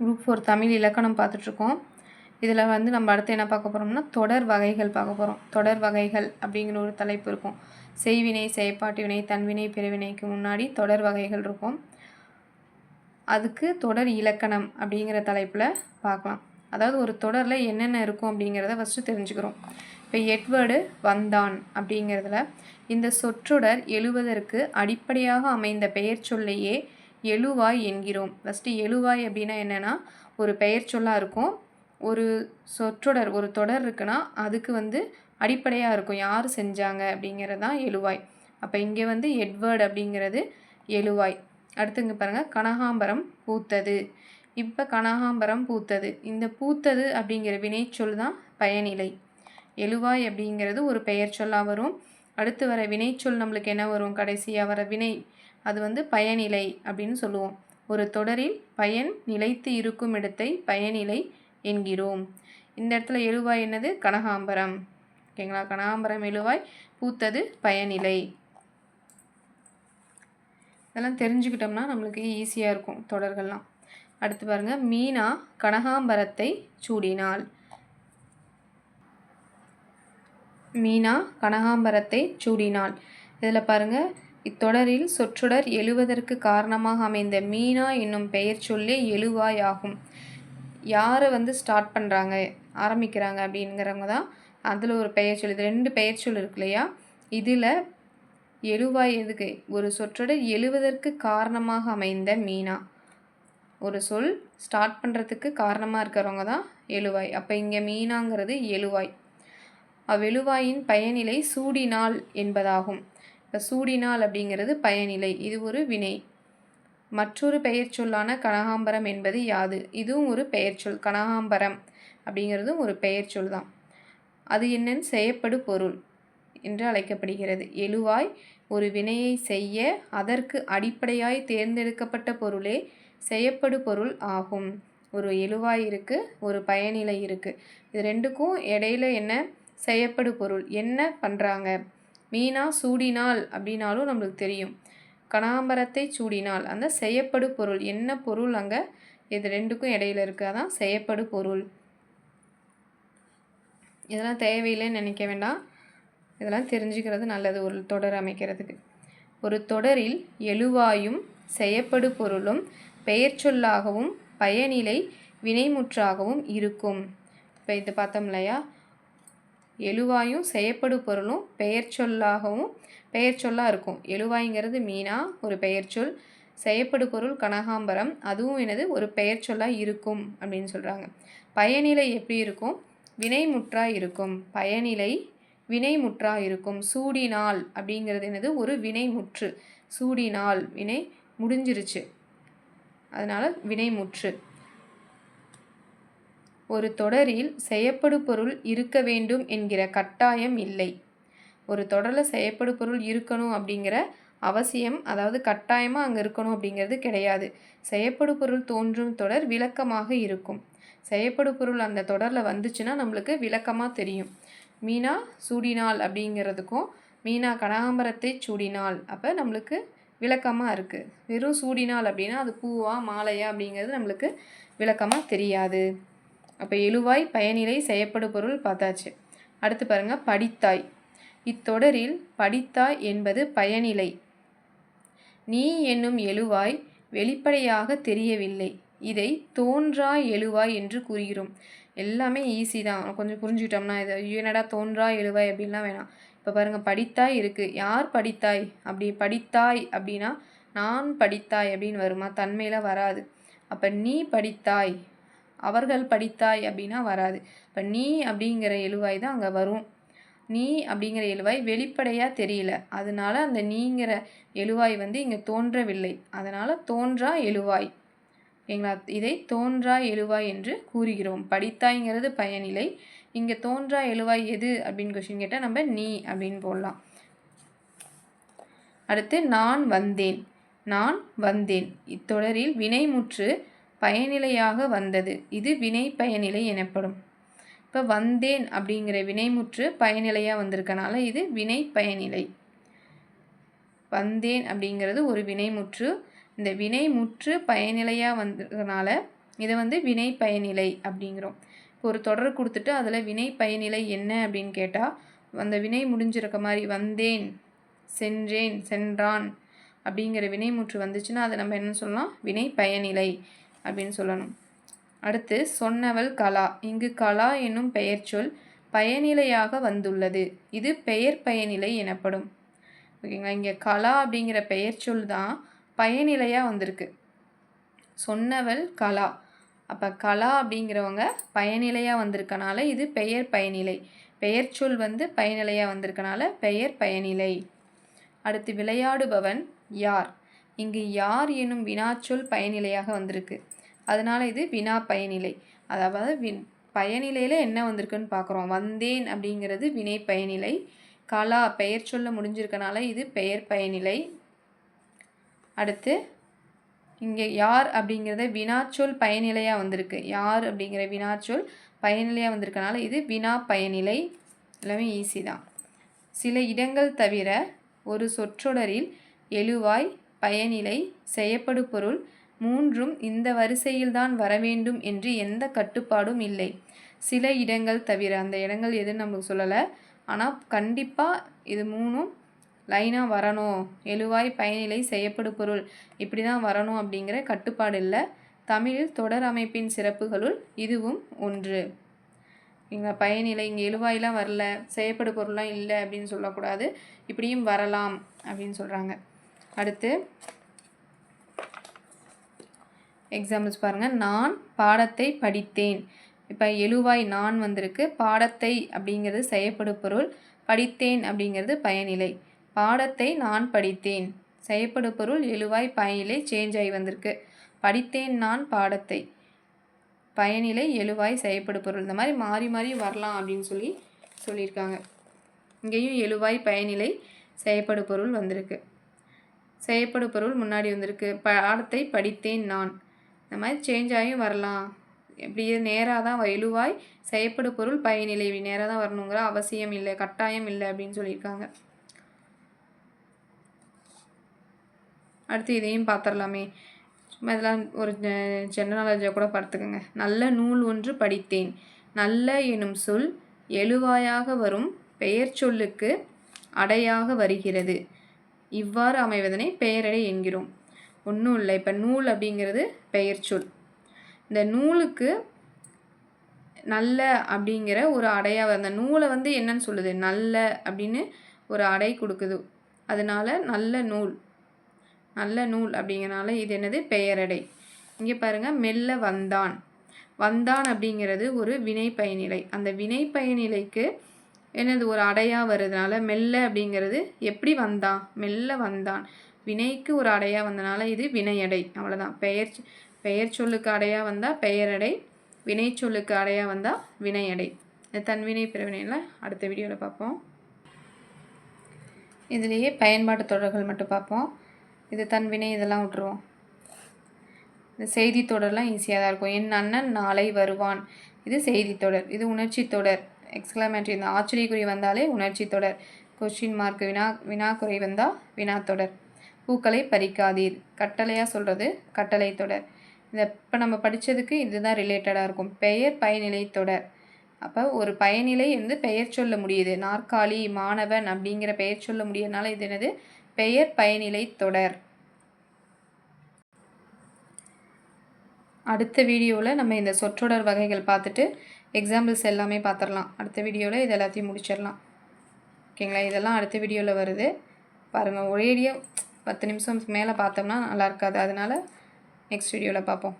Group four Tamil இலக்கணம் பார்த்துட்ருக்கோம். இதில் வந்து நம்ம அடுத்து என்ன பார்க்க போகிறோம்னா தொடர் வகைகள் பார்க்க போகிறோம் தொடர் வகைகள் அப்படிங்கிற ஒரு தலைப்பு இருக்கும். செய்வினை செயற்பாட்டு வினை தன்வினை பிறவினைக்கு முன்னாடி தொடர் வகைகள் இருக்கும். அதுக்கு தொடர் இலக்கணம் அப்படிங்கிற தலைப்பில் பார்க்கலாம். அதாவது ஒரு தொடரில் என்னென்ன இருக்கும் அப்படிங்கிறத ஃபஸ்ட்டு தெரிஞ்சுக்கிறோம். இப்போ எட்வர்டு வந்தான் அப்படிங்கிறதுல இந்த சொற்றொடர் எழுவதற்கு அடிப்படையாக அமைந்த பெயர் சொல்லையே எழுவாய் என்கிறோம். ஃபஸ்ட்டு எழுவாய் அப்படின்னா என்னென்னா ஒரு பெயர் சொல்லாக இருக்கும். ஒரு சொற்றொடர் ஒரு தொடர் இருக்குன்னா அதுக்கு வந்து அடிப்படையாக இருக்கும். யார் செஞ்சாங்க அப்படிங்கிறது தான் எழுவாய். அப்போ இங்கே வந்து எட்வர்ட் அப்படிங்கிறது எழுவாய். அடுத்துங்க பாருங்கள் கனகாம்பரம் பூத்தது. இப்போ கனகாம்பரம் பூத்தது. இந்த பூத்தது அப்படிங்கிற வினைச்சொல் தான் பயனிலை. எழுவாய் அப்படிங்கிறது ஒரு பெயர் சொல்லாக வரும். அடுத்து வர வினைச்சொல் நம்மளுக்கு என்ன வரும்? கடைசியாக வர வினை அது வந்து பயனிலை அப்படின்னு சொல்லுவோம். ஒரு தொடரில் பயன் நிலைத்து இருக்கும் இடத்தை பயனிலை என்கிறோம். இந்த இடத்துல எழுவாய் என்னது? கனகாம்பரம். ஓகேங்களா? கனகாம்பரம் எழுவாய் பூத்தது பயனிலை. இதெல்லாம் தெரிஞ்சுக்கிட்டோம்னா நம்மளுக்கு ஈஸியாக இருக்கும் தொடர்கள்லாம். அடுத்து பாருங்கள் மீனா கனகாம்பரத்தை சூடினாள். மீனா கனகாம்பரத்தை சூடினாள். இதில் பாருங்கள் இத்தொடரில் சொற்றொடர் எழுவதற்கு காரணமாக அமைந்த மீனா என்னும் பெயர் சொல்லே எழுவாய் ஆகும் யாரை வந்து ஸ்டார்ட் பண்ணுறாங்க ஆரம்பிக்கிறாங்க அப்படிங்கிறவங்க தான் அதில் ஒரு பெயர் சொல் இது ரெண்டு பெயர் சொல் இருக்கு இல்லையா? இதில் எழுவாய் எதுக்கு? ஒரு சொற்றொடர் எழுவதற்கு காரணமாக அமைந்த மீனா. ஒரு சொல் ஸ்டார்ட் பண்ணுறதுக்கு காரணமாக இருக்கிறவங்க தான் எழுவாய். அப்போ இங்கே மீனாங்கிறது எழுவாய். அவ்வெழுவாயின் பயனிலை சூடினால் என்பதாகும். சூடினால் அப்படிங்கிறது பயனிலை. இது ஒரு வினை. மற்றொரு பெயர் சொல்லான கனகாம்பரம் என்பது யாது? இதுவும் ஒரு பெயர் சொல். கனகாம்பரம் அப்படிங்கிறதும் ஒரு பெயர் சொல் தான். அது என்னன்னு செய்யப்படு பொருள் என்று அழைக்கப்படுகிறது. எழுவாய் ஒரு வினையை செய்ய அதற்கு அடிப்படையாய் தேர்ந்தெடுக்கப்பட்ட பொருளே செய்யப்படு பொருள் ஆகும். ஒரு எழுவாய் இருக்குது ஒரு பயனிலை இருக்குது இது ரெண்டுக்கும் இடையில என்ன? செய்யப்படு பொருள். என்ன பண்ணுறாங்க மீனா சூடினால் அப்படின்னாலும் நம்மளுக்கு தெரியும். கனாம்பரத்தை சூடினால் அந்த செய்யப்படு பொருள். என்ன பொருள் அங்கே? இது ரெண்டுக்கும் இடையில இருக்காதான் செய்யப்படு பொருள். இதெல்லாம் தேவையில்லைன்னு நினைக்க வேண்டாம். இதெல்லாம் தெரிஞ்சுக்கிறது நல்லது. ஒரு தொடர் அமைக்கிறதுக்கு. ஒரு தொடரில் எழுவாயும் செய்யப்படு பொருளும் பெயர் சொல்லாகவும் பயனிலை வினைமுற்றாகவும் இருக்கும். இப்போ இது பார்த்தோம் இல்லையா? எழுவாயும் செய்யப்படு பொருளும் பெயர் சொல்லாகவும் பெயர் சொல்லாக இருக்கும். எழுவாய்ங்கிறது மீனா ஒரு பெயர் சொல். செய்யப்படு பொருள் கனகாம்பரம் அதுவும் எனது ஒரு பெயர் சொல்லாக இருக்கும் அப்படின்னு சொல்கிறாங்க பயனிலை எப்படி இருக்கும்? வினைமுற்றா இருக்கும். பயனிலை வினைமுற்றா இருக்கும். சூடினால் அப்படிங்கிறது எனது ஒரு வினைமுற்று சூடினால் வினை முடிஞ்சிருச்சு. அதனால் வினைமுற்று ஒரு தொடரில் செயப்படு பொருள் இருக்க வேண்டும் என்கிற கட்டாயம் இல்லை. ஒரு தொடரில் செயப்படு பொருள் இருக்கணும் அப்படிங்கிற அவசியம் அதாவது கட்டாயமாக அங்கே இருக்கணும் அப்படிங்கிறது கிடையாது. செயப்படு பொருள் தோன்றும் தொடர் விளக்கமாக இருக்கும். செயப்படு பொருள் அந்த தொடரில் வந்துச்சுன்னா நம்மளுக்கு விளக்கமாக தெரியும். மீனா சூடினாள் அப்படிங்கிறதுக்கும் மீனா கனகாம்பரத்தை சூடினாள் அப்போ நம்மளுக்கு விளக்கமாக இருக்குது வெறும் சூடினாள் அப்படின்னா அது பூவா மாலையா அப்படிங்கிறது நம்மளுக்கு விளக்கமாக தெரியாது. அப்போ எழுவாய் பயனிலை செயப்படு பொருள் பார்த்தாச்சு. அடுத்து பாருங்கள் படித்தாய். இத்தொடரில் படித்தாய் என்பது பயனிலை. நீ என்னும் எழுவாய் வெளிப்படையாக தெரியவில்லை. இதை தோன்றா எழுவாய் என்று கூறுகிறோம். எல்லாமே ஈஸி தான். கொஞ்சம் புரிஞ்சுக்கிட்டோம்னா இது என்னடா தோன்றா எழுவாய் அப்படின்லாம் வேணாம். இப்போ பாருங்கள் படித்தாய் இருக்குது யார் படித்தாய்? அப்படி படித்தாய் அப்படின்னா நான் படித்தாய் அப்படின்னு வருமா? தன்மையில் வராது. அப்போ நீ படித்தாய் அவர்கள் படித்தாய் அப்படின்னா வராது. இப்போ நீ அப்படிங்கிற எழுவாய் தான் அங்கே வரும். நீ அப்படிங்கிற எழுவாய் வெளிப்படையாக தெரியல. அதனால அந்த நீங்கிற எழுவாய் வந்து இங்கே தோன்றவில்லை. அதனால் தோன்றா எழுவாய். எங்களா இதை தோன்றா எழுவாய் என்று கூறுகிறோம். படித்தாய்ங்கிறது பயனிலை இங்கே தோன்றா எழுவாய் எது அப்படின்னு கொஷின் கேட்டால் நம்ம நீ அப்படின்னு போடலாம். அடுத்து நான் வந்தேன். நான் வந்தேன். இத்தொடரில் வினைமுற்று பயனிலையாக வந்தது. இது வினை பயனிலை எனப்படும். இப்போ வந்தேன் அப்படிங்கிற வினைமுற்று பயனிலையாக வந்திருக்கனால இது வினை பயனிலை. வந்தேன் அப்படிங்கிறது ஒரு வினைமுற்று. இந்த வினைமுற்று பயனிலையாக வந்ததுனால இதை வந்து வினை பயனிலை அப்படிங்கிறோம். இப்போ ஒரு தொடர் கொடுத்துட்டு அதில் வினை பயனிலை என்ன அப்படின்னு கேட்டால் அந்த வினை முடிஞ்சிருக்க மாதிரி வந்தேன் சென்றேன் சென்றான் அப்படிங்கிற வினைமுற்று வந்துச்சுன்னா அதை நம்ம என்ன சொல்லலாம்? வினை பயனிலை. அப்படின்னு சொல்லணும். அடுத்து சொன்னவள் கலா. இங்கு கலா என்னும் பெயர் சொல் பயனிலையாக வந்துள்ளது. இது பெயர் பயனிலை எனப்படும். ஓகேங்களா? இங்கே கலா அப்படிங்கிற பெயர் சொல் தான் பயனிலையாக வந்திருக்கு. சொன்னவள் கலா. அப்போ கலா அப்படிங்கிறவங்க பயனிலையாக வந்திருக்கனால இது பெயர் பயனிலை. பெயர் சொல் வந்து பயனிலையாக வந்திருக்கனால பெயர் பயனிலை. அடுத்து விளையாடுபவன் யார்? இங்கு யார் எனும் வினாச்சொல் பயனிலையாக வந்திருக்கு. அதனால் இது வினா பயனிலை. அதாவது வின் பயனிலையில் என்ன வந்திருக்குன்னு பார்க்குறோம் வந்தேன் அப்படிங்கிறது வினை பயனிலை. கலா பெயர் சொல்ல முடிஞ்சிருக்கனால இது பெயர் பயனிலை. அடுத்து இங்கே யார் அப்படிங்கிறத வினாச்சொல் பயனிலையாக வந்திருக்கு. யார் அப்படிங்கிற வினாச்சொல் பயனிலையாக வந்திருக்கனால இது வினா பயனிலை. எல்லாமே ஈஸி தான். சில இடங்கள் தவிர ஒரு சொற்றொடரில் எழுவாய் பயனிலை செய்யப்படு பொருள் மூன்றும் இந்த வரிசையில்தான் வர வேண்டும் என்று எந்த கட்டுப்பாடும் இல்லை. சில இடங்கள் தவிர அந்த இடங்கள் எதுன்னு நமக்கு சொல்லலை. ஆனால் கண்டிப்பாக இது மூணும் லைனாக வரணும். எழுவாய் பயனிலை செய்யப்படு பொருள் இப்படி தான் வரணும் அப்படிங்கிற கட்டுப்பாடு இல்லை. தமிழில் தொடர் அமைப்பின் சிறப்புகளுள் இதுவும் ஒன்று. இங்கே பயனிலை இங்கே எழுவாயெலாம் வரல செய்யப்படு பொருள்லாம் இல்லை அப்படின்னு சொல்லக்கூடாது. இப்படியும் வரலாம் அப்படின்னு சொல்கிறாங்க அடுத்து எக்ஸாம்பிள்ஸ் பாருங்கள் நான் பாடத்தை படித்தேன். இப்போ எழுவாய் நான் வந்திருக்கு. பாடத்தை அப்படிங்கிறது செய்யப்படு பொருள். படித்தேன் அப்படிங்கிறது பயனிலை. பாடத்தை நான் படித்தேன். செய்யப்படு பொருள் எழுவாய் பயனிலை சேஞ்ச் ஆகி வந்திருக்கு. படித்தேன் நான் பாடத்தை. பயனிலை எழுவாய் செய்யப்படு பொருள். இந்த மாதிரி மாறி மாறி வரலாம் அப்படின்னு சொல்லி சொல்லியிருக்காங்க. இங்கேயும் எழுவாய் பயனிலை செய்யப்படு பொருள் வந்திருக்கு. செய்யப்படும் பொருள் முன்னாடி வந்திருக்கு. பாடத்தை படித்தேன் நான். இந்த மாதிரி சேஞ்ச் ஆகியும் வரலாம். எப்படியே நேராக தான் எழுவாய் செய்யப்படும் பொருள் பயனிலை. நேராக தான் வரணுங்கிற அவசியம் இல்லை. கட்டாயம் இல்லை அப்படின்னு சொல்லியிருக்காங்க. அடுத்து இதையும் பார்த்துடலாமே. சும்மா இதெல்லாம் ஒரு ஜென்ரல் நாலேஜாக கூட பார்த்துக்கோங்க. நல்ல நூல் ஒன்று படித்தேன். நல்ல எனும் சொல் எழுவாயாக வரும். பெயர் சொல்லுக்கு அடையாக வருகிறது. இவ்வாறு அமைவதனை பெயரடை என்கிறோம். ஒன்றும் இல்லை. இப்போ நூல் அப்படிங்கிறது பெயர் சொல். இந்த நூலுக்கு நல்ல அப்படிங்கிற ஒரு அடையாக அந்த நூலை வந்து என்னன்னு சொல்லுது? நல்ல அப்படின்னு ஒரு அடை கொடுக்குது. அதனால நல்ல நூல். நல்ல நூல் அப்படிங்கிறனால இது என்னது? பெயரடை. இங்கே பாருங்கள் மெல்ல வந்தான். வந்தான் அப்படிங்கிறது ஒரு வினை பயனிலை அந்த வினை பயனிலைக்கு என்னது ஒரு அடையாக வருதுனால மெல்ல அப்படிங்கிறது எப்படி வந்தான் மெல்ல வந்தான். வினைக்கு ஒரு அடையாக வந்தனால இது வினையடை. அவ்வளோதான் பெயர் பெயர் சொல்லுக்கு அடையாக வந்தால் பெயரடை வினை சொல்லுக்கு அடையாக வந்தால் வினையடை. தன்வினை பிறவினையில் அடுத்த வீடியோவில் பார்ப்போம். இதுலேயே பயன்பாட்டு தொடர்கள் மட்டும் பார்ப்போம். இது தன்வினை இதெல்லாம் விட்டுருவோம். இந்த செய்தி தொடர்லாம் ஈஸியாக தான் இருக்கும். என் அண்ணன் நாளை வருவான். இது செய்தி தொடர். இது உணர்ச்சி தொடர். எக்ஸ்க்ளமேட்ரி இந்த ஆச்சரியக்குறி வந்தாலே உணர்ச்சி தொடர். கொஸ்டின் மார்க் வினா வினாக்குறை வந்தால் வினா தொடர். பூக்களை பறிக்காதீர். கட்டளையாக சொல்கிறது கட்டளை தொடர். இந்த இப்போ நம்ம படித்ததுக்கு இதுதான் ரிலேட்டடாக இருக்கும். பெயர் பயனிலை தொடர். அப்போ ஒரு பயனிலை வந்து பெயர் சொல்ல முடியுது. நாற்காலி மாணவன் அப்படிங்கிற பெயர் சொல்ல முடியறதுனால இது என்னது? பெயர் பயனிலை தொடர். அடுத்த வீடியோவில் நம்ம இந்த சொற்றொடர் வகைகள் பார்த்துட்டு எக்ஸாம்பிள்ஸ் எல்லாமே பார்த்துடலாம் அடுத்த வீடியோவில் இது எல்லாத்தையும் முடிச்சிடலாம் ஓகேங்களா? இதெல்லாம் அடுத்த வீடியோவில் வருது. பாருங்கள் ஒரேடியாக பத்து நிமிஷம் மேலே பார்த்தோம்னா நல்லா இருக்காது. அதனால் நெக்ஸ்ட் வீடியோவில் பார்ப்போம்